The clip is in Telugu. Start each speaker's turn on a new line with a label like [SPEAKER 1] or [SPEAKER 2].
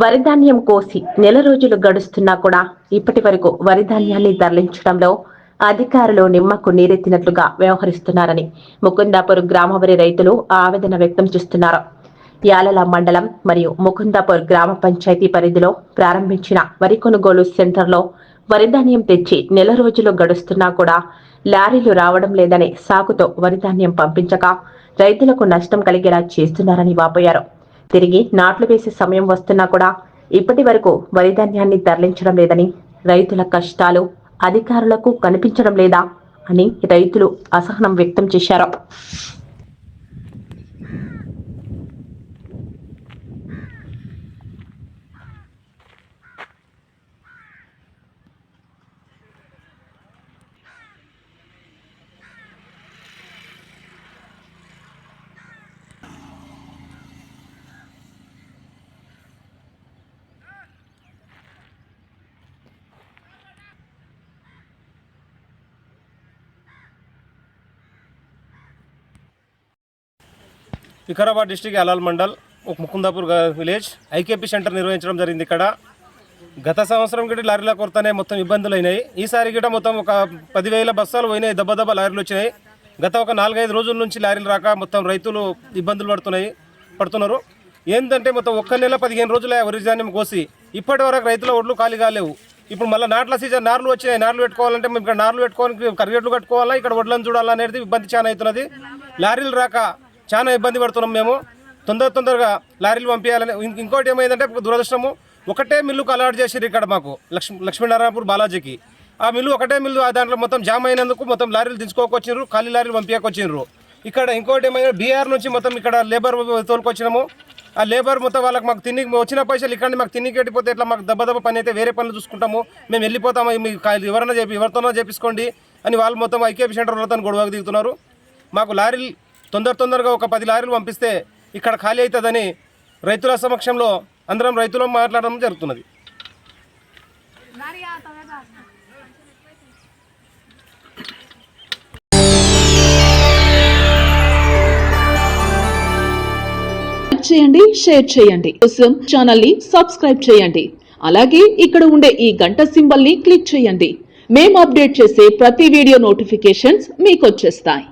[SPEAKER 1] వరిధాన్యం కోసి నెల రోజులు గడుస్తున్నా కూడా ఇప్పటి వరకు వరిధాన్యాన్ని తరలించడంలో అధికారులు నిమ్మకు నీరెత్తినట్లుగా వ్యవహరిస్తున్నారని ముకుందాపూర్ గ్రామవరి రైతులు ఆవేదన వ్యక్తం చేస్తున్నారు. యాలల మండలం మరియు ముకుందాపూర్ గ్రామ పంచాయతీ పరిధిలో ప్రారంభించిన వరి కొనుగోలు సెంటర్లో వరిధాన్యం తెచ్చి నెల రోజులు గడుస్తున్నా కూడా లారీలు రావడం లేదనే సాకుతో వరిధాన్యం పంపించక రైతులకు నష్టం కలిగేలా చేస్తున్నారని వాపోయారు. తిరిగి నాట్లు వేసే సమయం వస్తున్నా కూడా ఇప్పటి వరకు వరిధాన్యాన్ని తరలించడం లేదని రైతుల కష్టాలు అధికారులకు కనిపించడం లేదా అని రైతులు అసహనం వ్యక్తం చేశారు.
[SPEAKER 2] వికారాబాద్ డిస్టిక్ అలాల్ మండల్ ఒక ముకుందాపూర్ విలేజ్. ఐకేపీ సెంటర్ నిర్వహించడం జరిగింది ఇక్కడ. గత సంవత్సరం గిట్ట లారీల కొరతనే మొత్తం ఇబ్బందులు అయినాయి ఈసారి గిట్ట మొత్తం ఒక పదివేల బస్తాలు పోయినాయి దెబ్బ దెబ్బ లారీలు వచ్చినాయి. గత ఒక నాలుగైదు రోజుల నుంచి లారీలు రాక మొత్తం రైతులు ఇబ్బందులు పడుతున్నాయి పడుతున్నారు. ఏంటంటే మొత్తం ఒక్క నెల పదిహేను రోజుల వరిధాన్యం కోసి ఇప్పటి వరకు రైతుల ఒడ్లు ఖాళీ కాలేవు ఇప్పుడు మళ్ళీ నాట్ల సీజన్ నార్లు వచ్చినాయి. నార్లు పెట్టుకోవాలంటే మేము ఇక్కడ నార్లు పెట్టుకోవాలి కరిగేట్లు కట్టుకోవాలా ఇక్కడ వడ్లను చూడాలనేది ఇబ్బంది చాలా అవుతున్నది లారీలు రాక చాలా ఇబ్బంది పడుతున్నాం మేము. తొందర తొందరగా లారీలు పంపించాలని. ఇంకోటి ఏమైందంటే దురదృష్టము ఒకటే మిల్లుకు అలర్ట్ చేసారు ఇక్కడ మాకు లక్ష్మీ లక్ష్మీనారాయణపూర్ బాలాజీకి. ఆ మిల్లు ఒకటే మిల్లు ఆ దాంట్లో మొత్తం జామ్ అయినందుకు మొత్తం లారీలు దించుకోకొచ్చినారు ఖాళీ లారీలు పంపించకొచ్చినారు ఇక్కడ ఇంకోటి ఏమైనా బీఆర్ నుంచి మొత్తం ఇక్కడ లేబర్ తోలుకొచ్చినాము. ఆ లేబర్ మొత్తం వాళ్ళకి మాకు తిని వచ్చిన పైసలు ఇక్కడ మాకు తిని కట్టిపోతే ఇట్లా మాకు దెబ్బ దెబ్బ పని అయితే వేరే పనులు చూసుకుంటాము. మేము వెళ్ళిపోతాము మీకు కా- ఎవరైనా చెప్పి ఎవరితోనో చేపించుకోండి అని వాళ్ళు మొత్తం ఐకేపీ సెంటర్ వాళ్ళతో గొడవకు దిగుతున్నారు. మాకు లారీలు తొందర తొందరగా ఒక పది లారీలు పంపిస్తే ఇక్కడ ఖాళీ అవుతుందని రైతుల సమక్షంలో అందరం రైతులు మాట్లాడడం జరుగుతున్నది.
[SPEAKER 3] చేయండి షేర్ చేయండి. కోసం ఛానల్ని సబ్స్క్రైబ్ చేయండి. అలాగే ఇక్కడ ఉండే ఈ గంట సింబల్ని క్లిక్ చేయండి. మేము అప్డేట్ చేసే ప్రతి వీడియో నోటిఫికేషన్స్ మీకు వచ్చేస్తాయి.